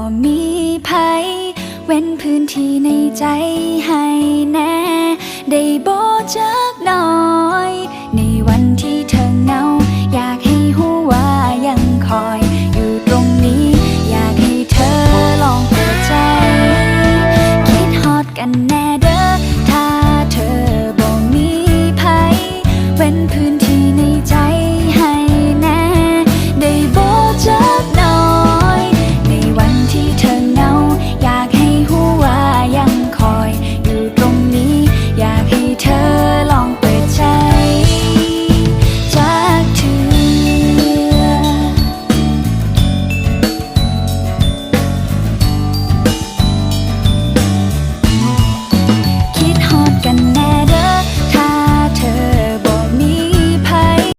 ก็มีภัย เว้นพื้นที่ในใจให้แน่ ได้โบจักหน่อย ในวันที่เธอเหงา อยากให้หัวยังคอย อยู่ตรงนี้ อยากให้เธอลองเปิดใจ คิดฮอดกันแน่เด้อ